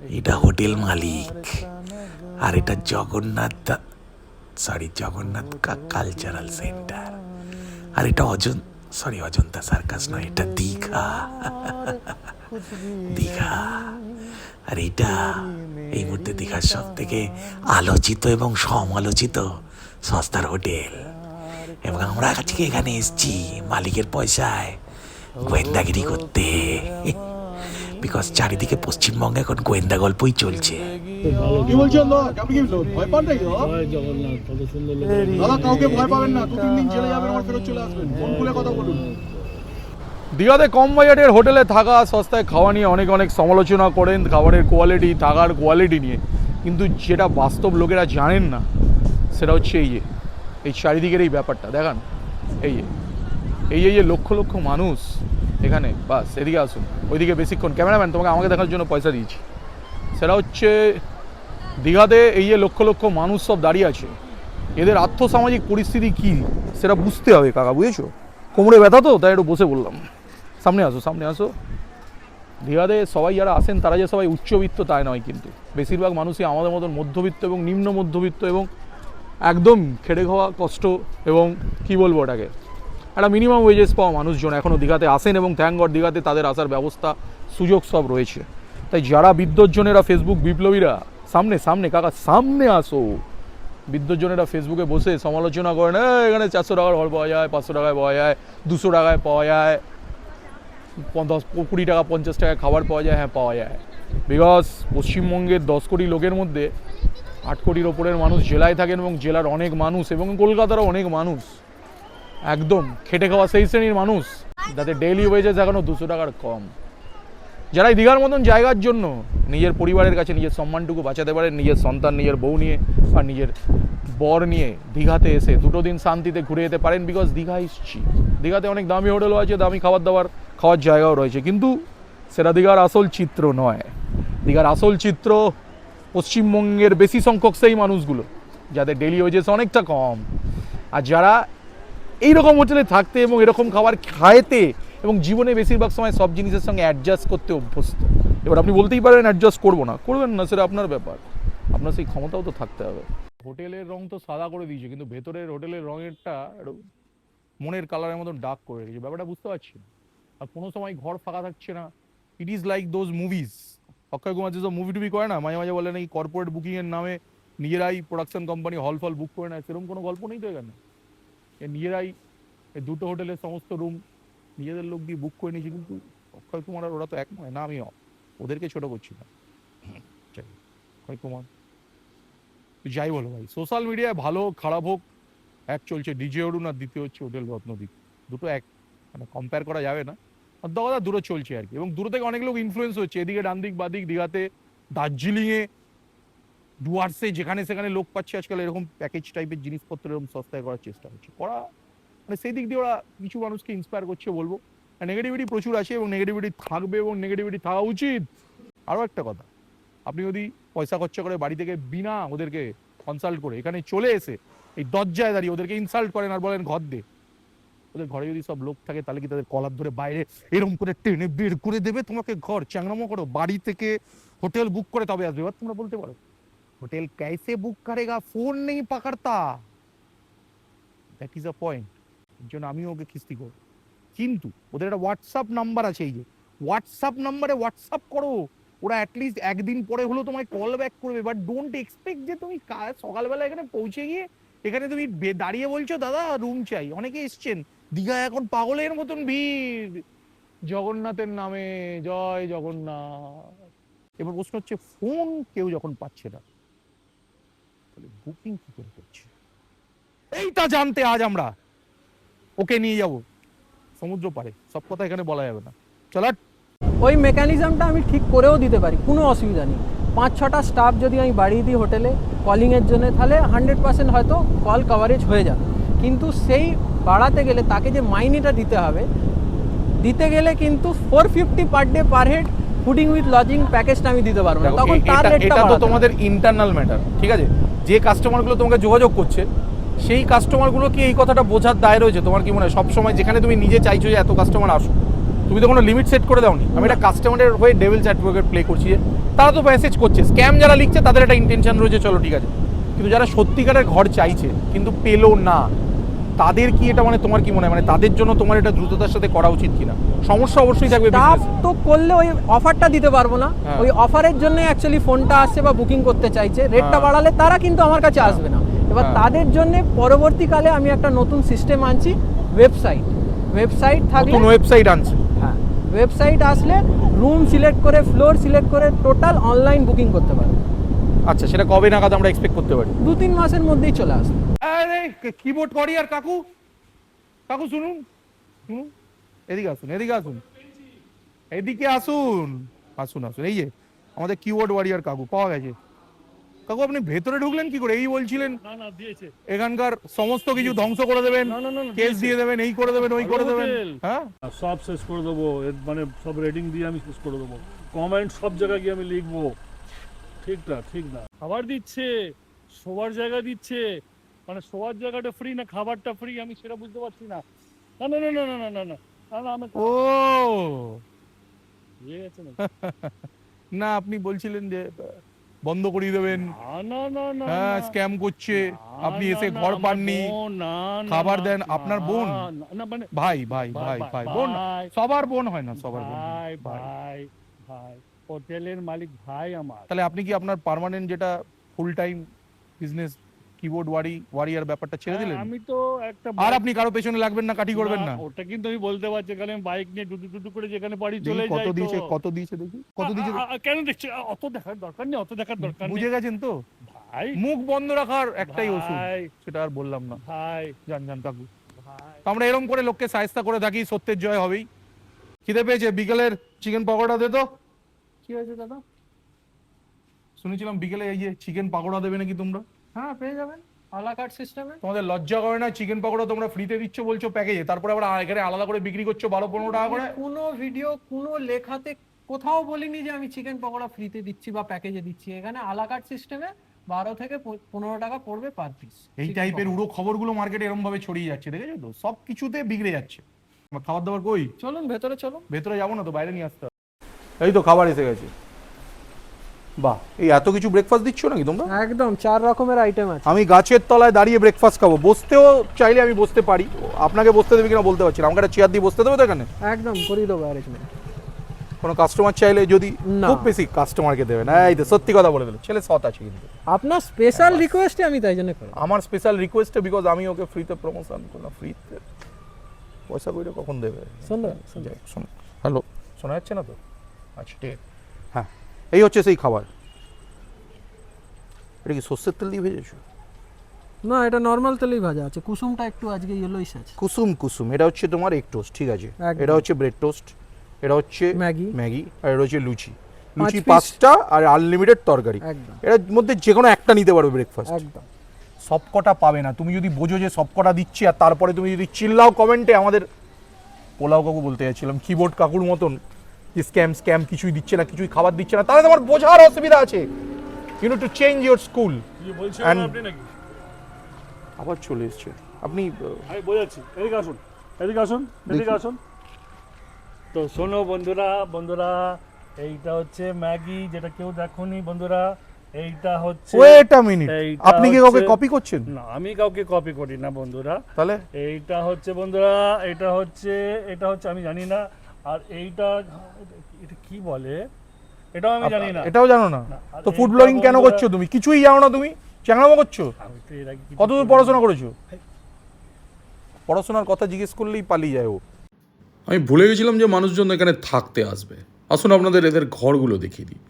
এটা হোটেল মালিক। আর এটা Jagannath sorry Jagannath cultural centre আর এটা অজন সরি অজন্তা সার্কাস নয় এটা দীঘা। দীঘা। আর এটা এই মুহূর্তে দীঘার সব থেকে আলোচিত এবং সমালোচিত সস্তার হোটেল। এবং আমরা আজকে এখানে এসেছি মালিকের পয়সায় গোয়েন্দাগিরি করতে। বিকজ চারিদিকে পশ্চিমবঙ্গে এখন গোয়েন্দা গল্পই চলছে। কি বলছেন আপনি কি ভয় পান নাকি জগন্নাথ কত সুন্দর দাদা কাউকে ভয় পাবেন না। দু তিন দিন জেলে যাবেন আবার ফেরত চলে আসবেন। ফোন খুলে কথা বলুন। দীঘাতে কম বাজেটের হোটেলে থাকা সস্তায় খাওয়া নিয়ে অনেক অনেক সমালোচনা করেন খাবারের কোয়ালিটি থাকার কোয়ালিটি নিয়ে। কিন্তু যেটা বাস্তব লোকেরা জানেন না সেটা হচ্ছে এই যে এই চারিদিকের এই ব্যাপারটা। দেখান এই এই যে এই যে লক্ষ লক্ষ মানুষ এখানে, বাস, এদিকে আসুন। ওইদিকে বেশিক্ষণ। ক্যামেরাম্যান, তোমাকে আমাকে দেখার জন্য পয়সা দিয়েছি। সেটা হচ্ছে, দীঘাতে এই যে লক্ষ লক্ষ মানুষ সব দাঁড়িয়ে আছে, এদের আর্থসামাজিক পরিস্থিতি কী? সেটা বুঝতে হবে, কাকা, বুঝেছ? কোমরে ব্যথা তো, তাই একটু বসে বললাম। সামনে আসো সামনে আসো। দীঘাতে সবাই যারা আসেন, তারা যে সবাই উচ্চবিত্ত, তাই নয় কিন্তু। বেশিরভাগ মানুষই আমাদের মতন মধ্যবিত্ত এবং নিম্ন মধ্যবিত্ত এবং একদম খেটে খাওয়া কষ্ট এবং কি বলব ওটাকে? একটা মিনিমাম ওয়েজেস পাওয়া মানুষজন এখনও দীঘাতে আসেন এবং গড দীঘাতে তাদের আসার ব্যবস্থা সুযোগ সব রয়েছে। তাই যারা বিদ্যুৎজনেরা ফেসবুক বিপ্লবীরা সামনে সামনে কাকা সামনে আসো। বিদ্যুৎজনেরা ফেসবুকে বসে সমালোচনা করেন "এই, এখানে চারশো টাকার ঘর পাওয়া যায় পাঁচশো টাকায় পাওয়া যায় দুশো টাকায় পাওয়া যায় দশ কুড়ি টাকা পঞ্চাশ টাকায় খাবার পাওয়া যায় হ্যাঁ পাওয়া যায়। বিকজ পশ্চিমবঙ্গের দশ কোটি লোকের মধ্যে আট কোটির ওপরের মানুষ জেলায় থাকেন এবং জেলার অনেক মানুষ এবং কলকাতারও অনেক মানুষ একদম খেটে খাওয়া সেই শ্রেণির মানুষ যাতে ডেইলি ওয়েজেস এখনও দুশো টাকার কম। যারা এই দীঘার মতন জায়গার জন্য নিজের পরিবারের কাছে নিজের সম্মানটুকু বাঁচাতে পারেন নিজের সন্তান, নিজের বউ নিয়ে আর নিজের বর নিয়ে দীঘাতে এসে দুটো দিন শান্তিতে ঘুরে যেতে পারেন বিকজ দীঘা ইসছি দীঘাতে অনেক দামি হোটেলও আছে, দামি খাবার দাবার খাওয়ার জায়গাও রয়েছে। কিন্তু সেটা দীঘার আসল চিত্র নয়। দীঘার আসল চিত্র পশ্চিমবঙ্গের বেশি সংখ্যক সেই মানুষগুলো যাদের ডেলি ওয়েজেস অনেকটা কম। আর যারা এইরকম হোটেলে থাকতে এবং এরকম খাবার খাইতে এবং জীবনে বেশিরভাগ সময় সব জিনিসের সঙ্গে অ্যাডজাস্ট করতে অভ্যস্ত। এবার আপনি বলতেই পারেন অ্যাডজাস্ট করব না। করবেন না, সেটা আপনার ব্যাপার। আপনার সেই ক্ষমতাও তো থাকতে হবে। হোটেলের রং তো সাদা করে দিয়েছে, কিন্তু ভেতরের হোটেলের রঙেরটা মনের কালারের মতন ডার্ক করে রেখেছে। ব্যাপারটা বুঝতে পারছি না। আর কোনো সময় ঘর ফাঁকা থাকছে না। It is like those movies Akshay Kumar যেসব মুভি টুভি করে না, মাঝে মাঝে বলে নাকি কর্পোরেট বুকিংয়ের নামে নিজেরাই প্রোডাকশন কোম্পানি হল ফল বুক করে নেয়, সেরকম কোনো গল্প নেই তো এখানে? নিজেরাই দুটো হোটেলের সমস্ত রুম নিজেদের লোক দিয়ে বুক করে নিয়েছে কিন্তু অক্ষয় কুমার আর ওরা তো এক নয়, না আমি ওদেরকে ছোট করছি না। অক্ষয় কুমার। যাই বলো ভাই সোশ্যাল মিডিয়ায় ভালো খারাপ হোক, এক চলছে। ডিজে অরুণ আর দ্বিতীয় হচ্ছে হোটেল রত্নদ্বীপ দুটো এক মানে কম্পেয়ার করা যাবে না। আর কথা দুটো চলছে আর কি। এবং দূর থেকে অনেক লোক ইনফ্লুয়েন্স হচ্ছে। এদিকে ডান দিক বাদিক, দীঘাতে, দার্জিলিংয়ে ডুয়ার্সে যেখানে সেখানে লোক পাচ্ছে আজকাল এরকম প্যাকেজ টাইপের জিনিসপত্র এরকম সস্তায় করার চেষ্টা হচ্ছে। করা মানে সেই দিক দিয়ে ওরা কিছু মানুষকে ইন্সপায়ার করছে বলব। নেগেটিভিটি প্রচুর আছে এবং নেগেটিভিটি থাকবে এবং নেগেটিভিটি থাকা উচিত। আরও একটা কথা, আপনি যদি পয়সা খরচা করে বাড়ি থেকে বিনা ওদেরকে কনসাল্ট করে, এখানে চলে এসে এই দরজায় দাঁড়িয়ে ওদেরকে ইনসাল্ট করেন আর বলেন ঘর দে। ওদের ঘরে যদি সব লোক থাকে তাহলে কি তাদের কলার ধরে বাইরে এরকম করে টেনে বের করে দেবে? তোমাকে ঘর চ্যাংরামো করো, বাড়ি থেকে হোটেল বুক করে তবে আসবে। এবার তোমরা বলতে পারো। হোটেল कैसे বুক করেগা ফোন নেই পাকারতা দ্যাট ইজ আ পয়েন্ট এর জন্য আমিও ওকে খিস্তি করব কিন্তু ওদের একটা হোয়াটসঅ্যাপ নাম্বার আছে এই যে হোয়াটসঅ্যাপ নাম্বারে হোয়াটসঅ্যাপ করো ওরা অ্যাটলিস্ট একদিন পরে হলেও তোমায় কল ব্যাক করবে বাট ডোন্ট এক্সপেক্ট যে তুমি সকালবেলা এখানে পৌঁছে গিয়ে এখানে তুমি দাঁড়িয়ে বলছো দাদা রুম চাই অনেকে এসছেন দীঘা এখন পাগলের মতন ভিড় জগন্নাথের নামে জয় জগন্নাথ এবার প্রশ্ন হচ্ছে ফোন কেউ যখন পাচ্ছে না তাহলে বুকিং কি করে করছে? এইটা জানতে আজ আমরা। ওকে নিয়ে যাব। সমুদ্র পারে সব কথা এখানে বলা যাবে না। চলো। ওই মেকানিজমটা আমি ঠিক করেও দিতে পারি। কোনো অসুবিধা নেই। পাঁচ ছটা স্টাফ যদি আমি বাড়িয়ে দিই হোটেলে কলিংয়ের জন্য তাহলে হান্ড্রেড পার্সেন্ট হয়তো কল কভারেজ হয়ে যাবে। কিন্তু সেই বাড়াতে গেলে তাকে যে মাইনেটা দিতে হবে দিতে গেলে কিন্তু four fifty per day per head fooding with lodging প্যাকেজটা আমি দিতে পারব না। তখন তার রেটটা তো তোমাদের ইন্টারনাল ম্যাটার ঠিক আছে? যে কাস্টমারগুলো তোমাকে যোগাযোগ করছে, সেই কাস্টমারগুলো কি এই কথাটা বোঝার দায় রয়েছে। তোমার কি মনে হয়? সবসময় যেখানে তুমি নিজে চাইছো যে এত কাস্টমার আসো তুমি তো কোনো লিমিট সেট করে দাওনি। আমি একটা কাস্টমারের হয়ে ডেভেল অ্যাডভোকেট প্লে করছি তারা তো মেসেজ করছে। স্ক্যাম যারা লিখছে, তাদের একটা ইন্টেনশন রয়েছে, চলো ঠিক আছে। কিন্তু যারা সত্যিকারের ঘর চাইছে, কিন্তু পেল না তাদের কি এটা মানে তোমার কি মনে হয়? মানে তাদের জন্য তোমার এটা দ্রুততার সাথে করা উচিত কিনা? সমস্যা অবশ্যই থাকবে স্টাফ তো করলে ওই অফারটা দিতে পারব না। হ্যাঁ। ওই অফারের জন্য অ্যাকচুয়ালি ফোনটা আসছে বা বুকিং করতে চাইছে। রেটটা হ্যাঁ। বাড়ালে তারা কিন্তু আমার কাছে আসবে না। এবার হ্যাঁ। তাদের জন্য পরবর্তীকালে আমি একটা নতুন সিস্টেম আনছি ওয়েবসাইট ওয়েবসাইট থাকলে নতুন ওয়েবসাইট আনছে। হ্যাঁ। ওয়েবসাইট আসলে রুম সিলেক্ট করে ফ্লোর সিলেক্ট করে টোটাল অনলাইন বুকিং করতে পারবে। আচ্ছা সেটা কবে নাগাদ আমরা এক্সপেক্ট করতে পারি? দু তিন মাসের মধ্যেই চলে আসবে। আরে কিবোর্ড করি আর কাকু? কাকু শুনুন শুনুন। এদিকে আসুন এদিকে আসুন। এদিকে আসুন। আসুন আসুন। এই যে আমাদের কিবোর্ড ওয়ারিয়ার কাকু পাওয়া গেছে। কাকু আপনি ভেতরে ঢুকলেন কি করে? এই বলছিলেন না না দিয়েছে। এখানকার সমস্ত কিছু ধ্বংস করে দেবেন না, না, না, না, কেস দিয়ে দেবেন এই করে দেবেন ওই করে দেবেন। হ্যাঁ? সব শেষ করে দেবো। মানে সব রেডিং দিয়ে আমি শেষ করে দেবো। কমেন্ট সব জায়গায় গিয়ে আমি লিখব। ঠিক না ঠিক না। খাবার দিচ্ছে সবার জায়গা দিচ্ছে। মানে শোবার জায়গাটা ফ্রি না খাবারটা ফ্রি আমি সেটা বুঝতে পারছি না না না না না না না না না আমি ও ইয়ে না আপনি বলছিলেন যে বন্ধ করিয়ে দেবেন হ্যাঁ স্ক্যাম করছে আপনি এসে ঘর পাননি খাবার দেন, আপনার বোন? মানে ভাই ভাই ভাই ভাই, বোন। সবার বোন হয় না সবার বোন ভাই ভাই ভাই হোটেলের মালিক ভাই আমার তাহলে আপনি কি আপনার পার্মানেন্ট যেটা full time business keyboard warri warrior ব্যাপারটা ছেড়ে দিলেন? হ্যাঁ, আমি তো একটা আর আপনি কারও পেছনে লাগবেন না কাঠি করবেন না। ওটা কিন্তু আমি বলতে পারছি কারণ আমি বাইক নিয়ে করে যেখানে বাড়ি চলে যাই কত দিয়েছে কত দিয়েছে দেখি কত দিয়েছে কেন দেখছি? অত দেখার দরকার নেই অত দেখার দরকার নেই। বুঝে গেছেন তো? ভাই। মুখ বন্ধ রাখার একটাই ওষুধ সেটা আর বললাম না। ভাই। জান জান কাকু। তো আমরা এরকম করে লোককে সায়স্তা করে থাকি সত্যের জয় হবেই। খিদে পেয়েছে? বিকেলের চিকেন পকোড়া দে তো। কি হয়েছে দাদা? শুনেছিলাম বিকেলে এই যে চিকেন পকোড়া দেবে নাকি তোমরা? হ্যাঁ পেয়ে যাবেন। আলা সিস্টেমে তোমাদের লজ্জা করে না চিকেন পকোড়া তোমরা ফ্রিতে দিচ্ছ বলছো প্যাকেজে তারপরে আবার এখানে আলাদা করে বিক্রি করছ বারো পনেরো টাকা করে? কোনো ভিডিও কোনো লেখাতে কোথাও বলিনি যে আমি চিকেন পকোড়া ফ্রিতে দিচ্ছি বা প্যাকেজে দিচ্ছি। এখানে আলা কার্ড সিস্টেমে বারো থেকে পনেরো টাকা পড়বে পার পিস এই টাইপের উড়ো খবরগুলো মার্কেটে এরকম ভাবে ছড়িয়ে যাচ্ছে দেখেছ তো? সব কিছুতে বিগড়ে যাচ্ছে। খাবার দাবার কই? চলুন ভেতরে চলুন। ভেতরে যাব না তো বাইরে নিয়ে আসতে। এই তো খাবার এসে গেছে। বাহ এই এত কিছু ব্রেকফাস্ট দিচ্ছ নাকি তোমরা? একদম চার রকমের আইটেম আছে। আমি গাছের তলায় দাঁড়িয়ে ব্রেকফাস্ট খাব। বসতেও চাইলে আমি বসতে পারি। আপনাকে বসতে দেবে কিনা বলতে পারছি না। আমাকে একটা চেয়ার দিয়ে বসতে দেবে তো এখানে? একদম করিয়ে দেবো অ্যারেঞ্জমেন্ট কোনো কাস্টমার চাইলে যদি না। খুব বেশি কাস্টমারকে দেবে না এই তো সত্যি কথা বলে দিল ছেলে সৎ আছে কিন্তু। আপনার স্পেশাল রিকোয়েস্টে আমি তাই জন্য করি। আমার স্পেশাল রিকোয়েস্টে বিকজ আমি ওকে ফ্রিতে প্রমোশন করলাম। ফ্রিতে পয়সা কইটা কখন দেবে? শোনো হ্যালো শোনা যাচ্ছে না তো? আচ্ছা ঠিক আছে। এই হচ্ছে সেই খাবার। এটা কি সর্ষের তেল দিয়ে ভেজেছো? না এটা নর্মাল তেলেই ভাজা আছে। কুসুমটা একটু আজকে ইয়েলোইশ আছে। কুসুম কুসুম। এটা হচ্ছে তোমার এগ টোস্ট ঠিক আছে? এটা হচ্ছে ব্রেড টোস্ট এটা হচ্ছে ম্যাগি। ম্যাগি আর এটা হচ্ছে লুচি। লুচি পাঁচটা আর আনলিমিটেড তরকারি। এটার মধ্যে যে কোনো একটা নিতে পারবে ব্রেকফাস্ট একদম। সবকটা পাবে না। তুমি যদি বোঝো যে সবকটা দিচ্ছি আর তারপরে তুমি যদি চিল্লাও কমেন্টে আমাদের পোলাও কাকু বলতে যাচ্ছিলাম কিবোর্ড কাকুর মতন। যে স্ক্যাম স্ক্যাম কিছুই দিচ্ছে না কিছুই খাবার দিচ্ছে না তাহলে তোমার বোঝার অসুবিধা আছে। You know to change your school আবার চলে এসছে। আপনি আমি বোঝাচ্ছি। এদিকে আসুন এদিকে আসুন এদিকে আসুন। তো শোনো বন্ধুরা বন্ধুরা এইটা হচ্ছে ম্যাগি যেটা কেউ দেখোনি বন্ধুরা এইটা হচ্ছে ওয়েট আ মিনিট আপনি কি কাউকে কপি করছেন? না আমি কাউকে কপি করি না বন্ধুরা। তাহলে? এইটা হচ্ছে বন্ধুরা এটা হচ্ছে এটা হচ্ছে আমি জানি না। আর এইটা এটা কি বলে? এটাও আমি জানি না। এটাও জানো না? তো ফুড ব্লগিং কেন করছ তুমি? কিছুই জানো না তুমি? চ্যাংড়ামো করছ? কতদূর পড়াশোনা করেছ? পড়াশোনার কথা জিজ্ঞেস করলেই পালিয়ে যায় ও। আমি ভুলে গেছিলাম যে মানুষজন এখানে থাকতে আসবে। আসুন আপনাদের এদের ঘরগুলো দেখিয়ে দিই।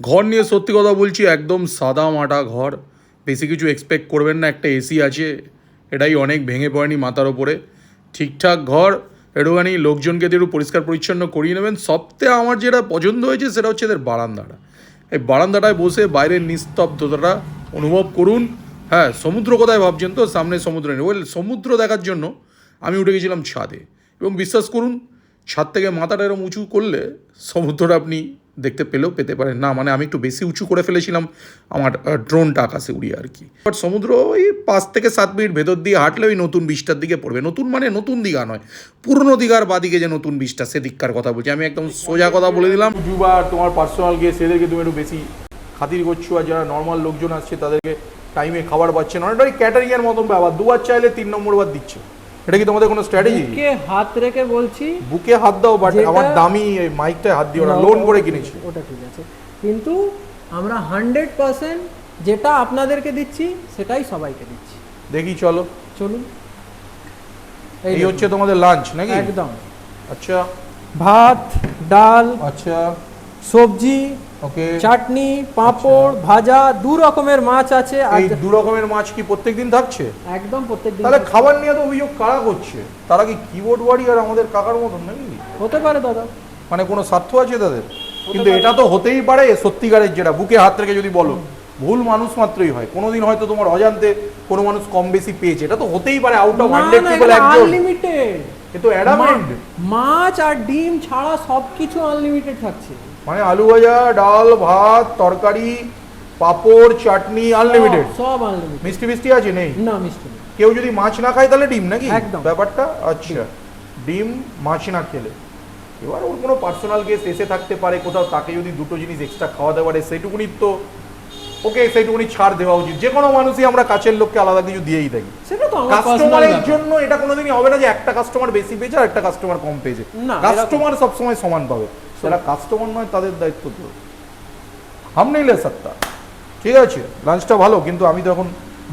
ঘর নিয়ে সত্যি কথা বলছি একদম সাদা মাটা ঘর। বেশি কিছু এক্সপেক্ট করবেন না একটা এসি আছে। এটাই অনেক ভেঙে পড়েনি মাথার ওপরে ঠিকঠাক ঘর একটুখানি লোকজনকে দিয়ে একটু পরিষ্কার পরিচ্ছন্ন করিয়ে নেবেন। সবথেকে আমার যেটা পছন্দ হয়েছে সেটা হচ্ছে এদের বারান্দাটা। এই বারান্দাটায় বসে বাইরের নিস্তব্ধতাটা অনুভব করুন। হ্যাঁ সমুদ্র কোথায় ভাবছেন তো? সামনে সমুদ্র নেই। ওয়েল, সমুদ্র দেখার জন্য আমি উঠে গেছিলাম ছাদে। এবং বিশ্বাস করুন, ছাদ থেকে মাথাটা এরম উঁচু করলে সমুদ্রটা আপনি দেখতে পেলেও পেতে পারেন। না মানে আমি একটু বেশি উঁচু করে ফেলেছিলাম, আমার ড্রোনটা আকাশে উড়িয়ে আর কি। বাট সমুদ্র ওই পাঁচ থেকে সাত মিনিট ভেতর দিয়ে হাঁটলে ওই নতুন বীজটার দিকে পড়বে। নতুন মানে নতুন দীঘা নয়, পুরনো দীঘার বাদিকে যে নতুন বীজটা সেদিককার কথা বলছি। আমি একদম সোজা কথা বলে দিলাম। যুবা তোমার পার্সোনাল গিয়ে এদেরকে তুমি একটু বেশি খাতির করছ, আর যারা নর্মাল লোকজন আসছে, তাদেরকে টাইমে খাবার পাচ্ছে না। অনেকটা ক্যাটারিং এর মতন ব্যাপার। দুবার চাইলে তিন নম্বর বার দিচ্ছে। এটা কি তোমাদের কোনো স্ট্র্যাটেজি কে হাত রেখে বলছি। বুকে হাত দাও বাট আমার দামি এই মাইকটায় হাত দিও না না, লোন করে কিনেছি। ওটা ঠিক আছে। কিন্তু আমরা হান্ড্রেড পার্সেন্ট যেটা আপনাদেরকে দিচ্ছি সেটাই সবাইকে দিচ্ছি। দেখি চলো। চলুন। এই হচ্ছে তোমাদের লাঞ্চ নাকি? একদম। আচ্ছা। ভাত ডাল। আচ্ছা। সবজি ওকে। চাটনি পাঁপড় ভাজা দু রকমের মাছ আছে। আর এই দু রকমের মাছ কি প্রত্যেকদিন থাকছে? একদম প্রত্যেকদিন তাহলে খাবার নিয়ে তো অভিযোগ কারা করছে? তারা কি কিবোর্ড আমাদের কাকার মতন নাকি? হতে পারে দাদা। মানে কোনো স্বার্থ আছে তাদের? কিন্তু এটা তো হতেই পারে সত্যিকারের যেটা। বুকে হাত রেখে যদি বলো ভুল মানুষ মাত্রই হয়। কোনোদিন হয়তো তোমার অজান্তে কোনো মানুষ কম বেশি পেয়েছে। এটা তো হতেই পারে আউট অফ হান্ড্রেড পিপল একজন। আনলিমিটেড এ তো অ্যাডামেন্ট মাছ আর ডিম ছাড়া সবকিছু আনলিমিটেড থাকছে। মানে আলু ভাজা ডাল ভাত তরকারি পাপড় চাটনি আনলিমিটেড সব- আনলিমিটেড মিষ্টি মিষ্টি আছে নেই? না মিষ্টি কেউ যদি মাছ না খায় তাহলে ডিম নাকি? একদম। ব্যাপারটা আচ্ছা। ডিম। মাছ না খেলে। এবার ওর কোনো পার্সোনাল গেস্ট এসে থাকতে পারে কোথাও তাকে যদি দুটো জিনিস এক্সট্রা খাওয়াতে পারে সেইটুকুনি তো ওকে সেইটুকুনি ছাড় দেওয়া উচিত। যে কোনো মানুষই আমরা কাছের লোককে আলাদা কিছু দিয়েই থাকি। সেটা তো কাস্টমারের জন্য এটা কোনোদিনই হবে না যে একটা কাস্টমার বেশি পেয়েছে আর একটা কাস্টমার কম পেয়েছে। না, কাস্টমার সবসময় সমান পাবে। যারা কাস্টমার নয় তাদের দায়িত্ব তো। হাম নেই লে সত্তা। ঠিক আছে লাঞ্চটা ভালো কিন্তু আমি তো এখন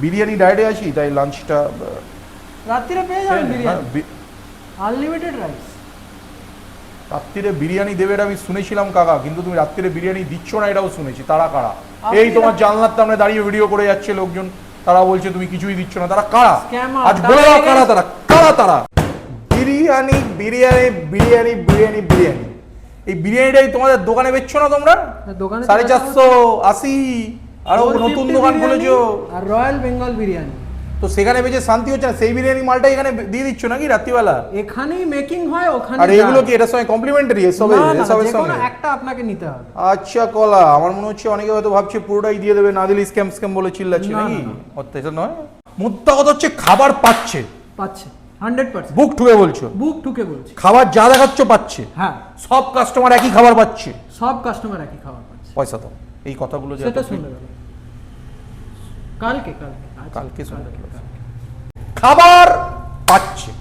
বিরিয়ানি ডায়েটে আছি তাই লাঞ্চটা রাত্রিরে পেয়ে যাবেন বিরিয়ানি। হ্যাঁ, আনলিমিটেড রাইস রাত্রিরে বিরিয়ানি দেবে এটা আমি শুনেছিলাম কাকা কিন্তু তুমি রাত্রিরে বিরিয়ানি দিচ্ছ না এটাও শুনেছি তারা কারা? এই তোমার জানলার সামনে দাঁড়িয়ে ভিডিও করে যাচ্ছে লোকজন তারা বলছে তুমি কিছুই দিচ্ছ না তারা কারা? আজ বলে দাও কারা তারা কারা তারা? বিরিয়ানি বিরিয়ানি বিরিয়ানি বিরিয়ানি বিরিয়ানি। এই বিরিয়ানিটাই তোমাদের দোকানে বেচছো না তোমরা? দোকানে সাড়ে চারশো আশি আরও নতুন দোকান খুলেছো। আর রয়্যাল বেঙ্গল বিরিয়ানি। তো সেখানে বেচে শান্তি হচ্ছে না? সেই বিরিয়ানি মালটা এখানে দিয়ে দিচ্ছ নাকি রাত্রিবেলা? এখানেই মেকিং হয় ওখানে আর এগুলো কি এটার সঙ্গে কমপ্লিমেন্টারি এসবে এসবের সঙ্গে? একটা আপনাকে নিতে হবে। আচ্ছা কলা। আমার মনে হচ্ছে অনেকে হয়তো ভাবছে পুরোটাই দিয়ে দেবে না দিলে স্ক্যাম স্ক্যাম বলে চিল্লাচ্ছে নাকি। অত্যাচার নয়। মুদ্রা কথা হচ্ছে খাবার পাচ্ছে। পাচ্ছে। Hundred percent. বুক ঠুকে বলছো? বুক ঠুকে বলছি। খাবার যা দেখাচ্ছ পাচ্ছে। হ্যাঁ। সব কাস্টমার একই খাবার পাচ্ছে। সব কাস্টমার একই খাবার পাচ্ছে। পয়সা দাও। এই কথাগুলো সেটা শুনে গেল কালকে কালকে কালকে শুনে গেল। খাবার পাচ্ছে।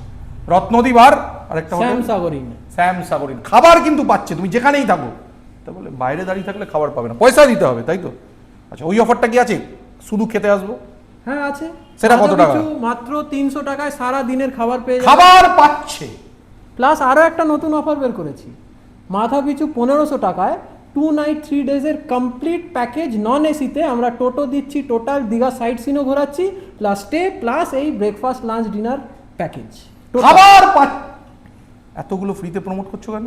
রত্নদ্বীপ আর আরেকটা শ্যাম সাগরিন শ্যাম সাগরিন খাবার কিন্তু পাচ্ছে তুমি যেখানেই থাকো। তা বলে বাইরে দাঁড়িয়ে থাকলে খাবার পাবে না। পয়সা দিতে হবে তাই তো? আচ্ছা ওই অফারটা কি আছে? শুধু খেতে আসব? হ্যাঁ আছে। সেটা কত টাকা? মাত্র তিনশো টাকায় সারা দিনের খাবার পেয়ে খাবার পাচ্ছে। প্লাস আরও একটা নতুন অফার বের করেছি। মাথা পিছু পনেরোশো টাকায় টু নাইট থ্রি ডেজের কমপ্লিট প্যাকেজ নন এসিতে আমরা টোটো দিচ্ছি টোটাল দীঘা সাইট সিনও ঘোরাচ্ছি প্লাস স্টে প্লাস এই ব্রেকফাস্ট লাঞ্চ ডিনার প্যাকেজ খাবার পাচ্ছে। এতগুলো ফ্রিতে প্রমোট করছ কেন?